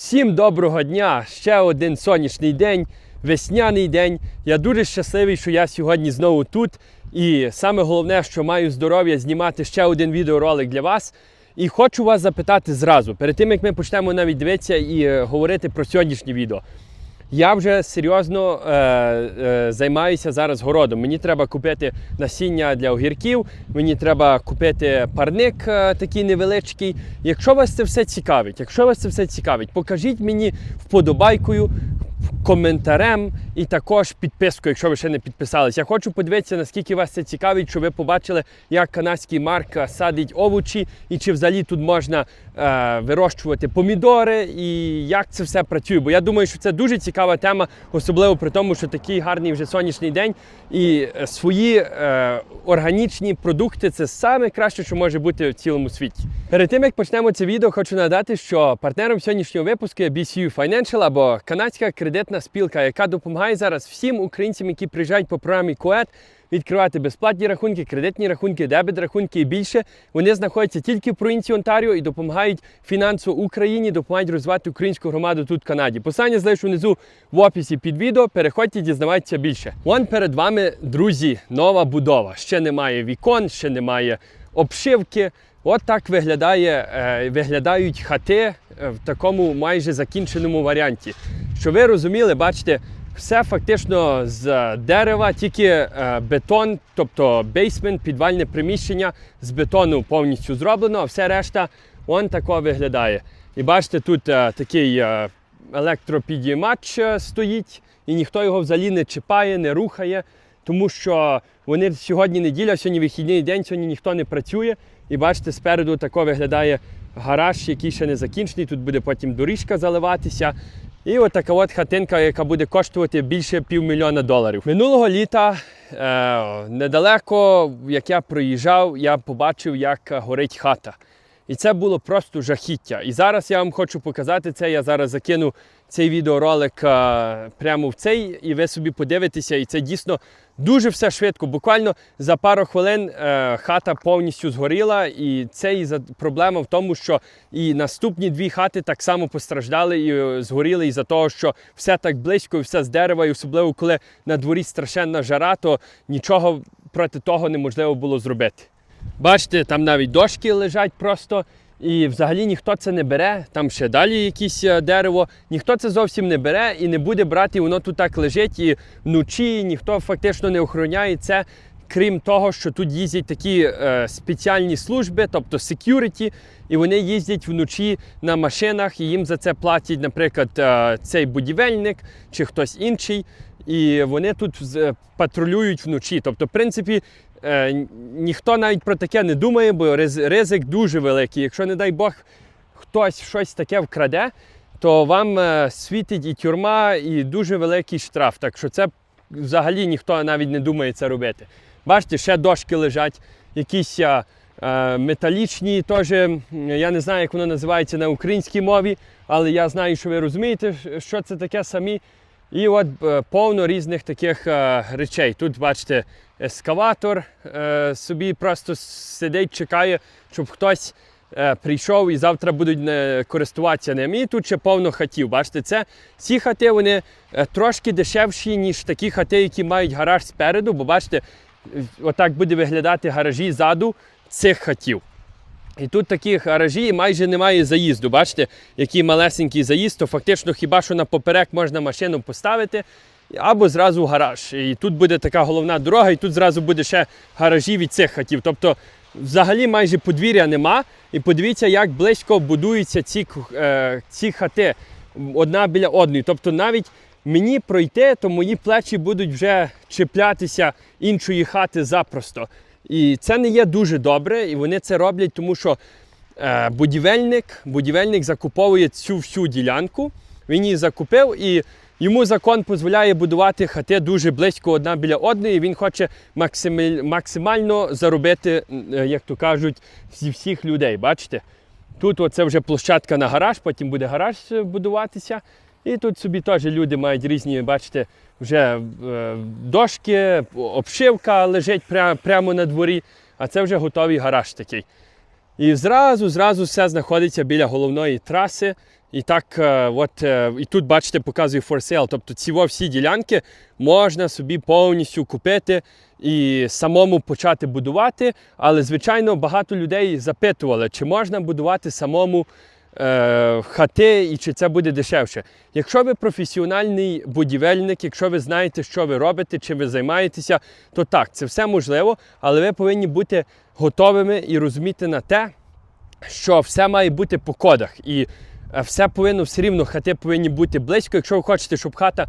Всім доброго дня! Ще один сонячний день, весняний день. Я дуже щасливий, що я сьогодні знову тут. І саме головне, що маю здоров'я знімати ще один відеоролик для вас. І хочу вас запитати зразу, перед тим як ми почнемо навіть дивитися і е, говорити про сьогоднішнє відео. Я вже серйозно е, е, займаюся зараз городом. Мені треба купити насіння для огірків, мені треба купити парник е, такий невеличкий. Якщо вас це все цікавить, якщо вас це все цікавить, покажіть мені вподобайкою, коментарем і також підпискою, якщо ви ще не підписались. Я хочу подивитися, наскільки вас це цікавить, щоб ви побачили, як канадський марк е, садить овочі, і чи взагалі тут можна е, вирощувати помідори, і як це все працює. Бо я думаю, що це дуже цікава тема, особливо при тому, що такий гарний вже сонячний день, і е, свої е, органічні продукти це саме краще, що може бути в цілому світі. Перед тим як почнемо це відео, хочу нагадати, що партнером сьогоднішнього випуску є BCU Financial або канадська кредитна спілка, яка допомагає зараз всім українцям, які приїжджають по програмі КОЕД, відкривати безплатні рахунки, кредитні рахунки, дебет рахунки і більше. Вони знаходяться тільки в провінції Онтаріо і допомагають фінансово Україні, допомагають розвивати українську громаду тут в Канаді. Посилання залишу внизу в описі під відео. Переходьте, дізнавайтеся більше. Вон перед вами, друзі, нова будова. Ще немає вікон, ще немає обшивки. От так виглядає, е, виглядають хати е, в такому майже закінченому варіанті. Що ви розуміли, бачите, все фактично з дерева, тільки е, бетон, тобто бейсмент, підвальне приміщення з бетону повністю зроблено, а все решта он тако виглядає. І бачите, тут е, такий е, електропідіймач стоїть, і ніхто його взагалі не чіпає, не рухає, тому що вони сьогодні неділя, сьогодні вихідний день, сьогодні ніхто не працює. І бачите, спереду тако виглядає гараж, який ще не закінчений. Тут буде потім доріжка заливатися. І от така от хатинка, яка буде коштувати більше півмільйона доларів. Минулого літа е, недалеко, як я проїжджав, я побачив, як горить хата. І це було просто жахіття. І зараз я вам хочу показати це. Я зараз закину цей відеоролик е, прямо в цей, і ви собі подивитеся. І це дійсно дуже все швидко. Буквально за пару хвилин е, хата повністю згоріла. І це і за проблема в тому, що і наступні дві хати так само постраждали і е, згоріли із-за того, що все так близько, і все з дерева, і особливо коли на дворі страшенна жара, то нічого проти того неможливо було зробити. Бачите, там навіть дошки лежать просто. І взагалі ніхто це не бере, там ще далі якесь е, дерево, ніхто це зовсім не бере і не буде брати, воно тут так лежить і вночі ніхто фактично не охороняє це, крім того, що тут їздять такі е, спеціальні служби, тобто security, і вони їздять вночі на машинах, і їм за це платять, наприклад, е, цей будівельник чи хтось інший. І вони тут з- патрулюють вночі. Тобто, в принципі, е, ніхто навіть про таке не думає, бо ризик дуже великий. Якщо, не дай Бог, хтось щось таке вкраде, то вам е, світить і тюрма, і дуже великий штраф. Так що це взагалі ніхто навіть не думає це робити. Бачите, ще дошки лежать, якісь е, е, металічні, теж, я не знаю, як воно називається на українській мові, але я знаю, що ви розумієте, що це таке самі. І от е, повно різних таких е, речей. Тут бачите, ескаватор е, собі просто сидить, чекає, щоб хтось прийшов і завтра будуть користуватися ним. І тут ще повно хатів. Бачите, це ці хати вони трошки дешевші, ніж такі хати, які мають гараж спереду, бо бачите, отак буде виглядати гаражі ззаду цих хатів. І тут такі гаражі майже немає заїзду. Бачите, який малесенький заїзд, то фактично хіба що на поперек можна машину поставити або зразу гараж. І тут буде така головна дорога, і тут зразу буде ще гаражі від цих хатів. Тобто взагалі майже подвір'я нема. І подивіться, як близько будуються ці, е, ці хати одна біля одної. Тобто навіть мені пройти, то мої плечі будуть вже чіплятися іншої хати запросто. І це не є дуже добре, і вони це роблять, тому що е, будівельник, будівельник закуповує цю всю ділянку. Він її закупив і йому закон дозволяє будувати хати дуже близько одна біля одної. Він хоче максимально заробити, е, як то кажуть, зі всіх людей. Бачите? Тут оце вже площадка на гараж, потім буде гараж е, будуватися. І тут собі теж люди мають різні, бачите, вже е, дошки, обшивка лежить пря- прямо на дворі, а це вже готовий гараж такий. І зразу, зразу все знаходиться біля головної траси. І так, е, от, е, і тут, бачите, показую for sale. Тобто ці всі ділянки можна собі повністю купити і самому почати будувати. Але, звичайно, багато людей запитували, чи можна будувати самому е, хати і чи це буде дешевше. Якщо ви професіональний будівельник, якщо ви знаєте, що ви робите, чим ви займаєтеся, то так, це все можливо, але ви повинні бути готовими і розуміти на те, що все має бути по кодах. І е, все повинно все рівно, хати повинні бути близько. Якщо ви хочете, щоб хата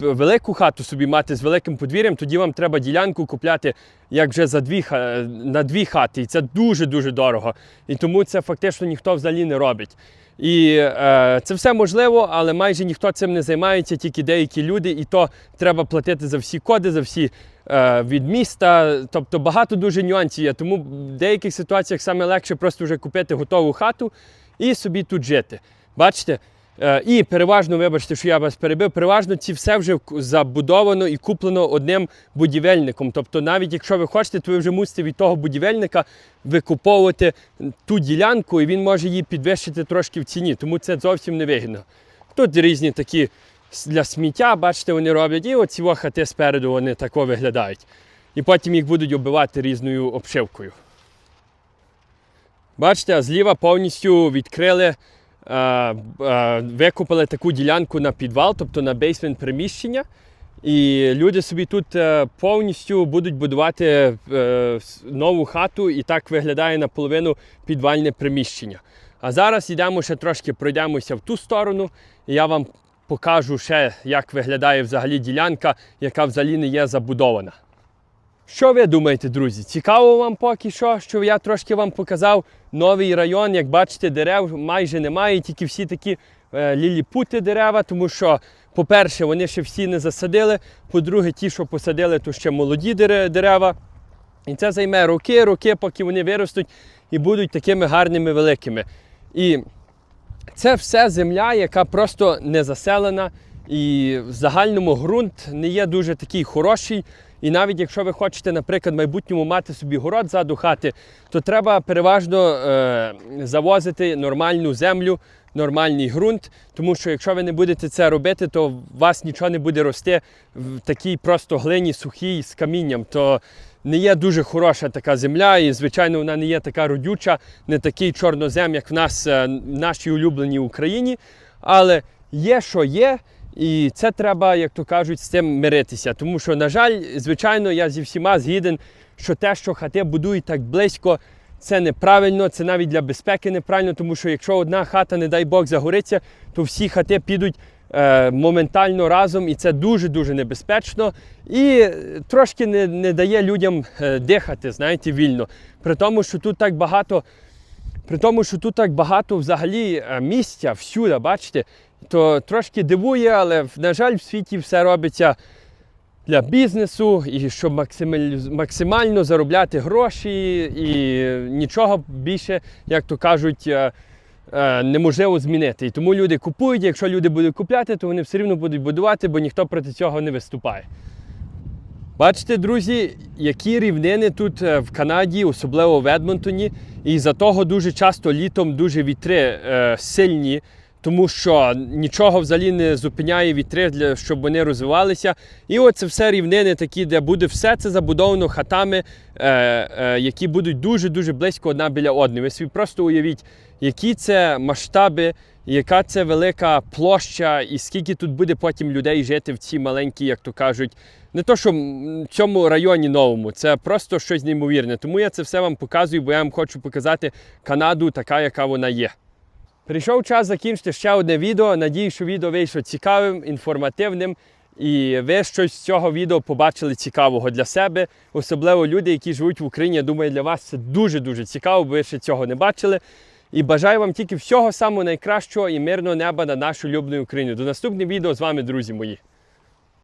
велику хату собі мати з великим подвір'ям, тоді вам треба ділянку купляти як вже за дві, на дві хати. І це дуже-дуже дорого. І тому це фактично ніхто взагалі не робить. І е, це все можливо, але майже ніхто цим не займається, тільки деякі люди, і то треба платити за всі коди, за всі е, від міста. Тобто багато дуже нюансів є. Тому в деяких ситуаціях саме легше просто вже купити готову хату і собі тут жити. Бачите? Е, І переважно, вибачте, що я вас перебив, переважно ці все вже забудовано і куплено одним будівельником. Тобто, навіть якщо ви хочете, то ви вже мусите від того будівельника викуповувати ту ділянку, і він може її підвищити трошки в ціні, тому це зовсім не вигідно. Тут різні такі для сміття, бачите, вони роблять, і оці хати спереду вони тако виглядають. І потім їх будуть оббивати різною обшивкою. Бачите, а зліва повністю відкрили, викупили таку ділянку на підвал, тобто на бейсмент приміщення. І люди собі тут е, повністю будуть будувати е, нову хату, і так виглядає наполовину підвальне приміщення. А зараз йдемо ще трошки пройдемося в ту сторону, і я вам покажу ще, як виглядає взагалі ділянка, яка взагалі не є забудована. Що ви думаєте, друзі? Цікаво вам поки що, що я трошки вам показав новий район. Як бачите, дерев майже немає, тільки всі такі е, ліліпути дерева, тому що, по-перше, вони ще всі не засадили. По-друге, ті, що посадили, то ще молоді дерева. І це займе роки, роки, поки вони виростуть і будуть такими гарними великими. І це все земля, яка просто не заселена. І в загальному ґрунт не є дуже такий хороший. І навіть якщо ви хочете, наприклад, в майбутньому мати собі город ззаду хати, то треба переважно е, завозити нормальну землю, нормальний ґрунт. Тому що якщо ви не будете це робити, то у вас нічого не буде рости в такій просто глині сухій з камінням. То не є дуже хороша така земля, і, звичайно, вона не є така родюча, не такий чорнозем, як в нас е, в нашій улюбленій Україні. Але є, що є, і це треба, як то кажуть, з цим миритися. Тому що, на жаль, звичайно, я зі всіма згіден, що те, що хати будують так близько, це неправильно, це навіть для безпеки неправильно, тому що якщо одна хата, не дай Бог, загориться, то всі хати підуть е, моментально разом, і це дуже-дуже небезпечно. І трошки не, не дає людям е, дихати, знаєте, вільно. При тому, що тут так багато. При тому, що тут так багато взагалі е, місця всюди, бачите, то трошки дивує, але на жаль, в світі все робиться для бізнесу і щоб максимально заробляти гроші, і нічого більше, як то кажуть, е, е, неможливо змінити. І тому люди купують. Якщо люди будуть купляти, то вони все рівно будуть будувати, бо ніхто проти цього не виступає. Бачите, друзі, які рівнини тут е, в Канаді, особливо в Едмонтоні, і за того дуже часто літом дуже вітри е, сильні, тому що нічого взагалі не зупиняє вітри, для, щоб вони розвивалися. І оце все рівнини такі, де буде все це забудовано хатами, е, е, які будуть дуже-дуже близько одна біля одної. Ви собі просто уявіть, які це масштаби, яка це велика площа, і скільки тут буде потім людей жити в цій маленькій, як то кажуть, не то, що в цьому районі новому, це просто щось неймовірне. Тому я це все вам показую, бо я вам хочу показати Канаду така, яка вона є. Прийшов час закінчити ще одне відео. Надію, що відео вийшло цікавим, інформативним. І ви щось з цього відео побачили цікавого для себе, особливо люди, які живуть в Україні. Я думаю, для вас це дуже-дуже цікаво, бо ви ще цього не бачили. І бажаю вам тільки всього самого найкращого і мирного неба на нашу улюблену Україну. До наступного відео з вами, друзі мої.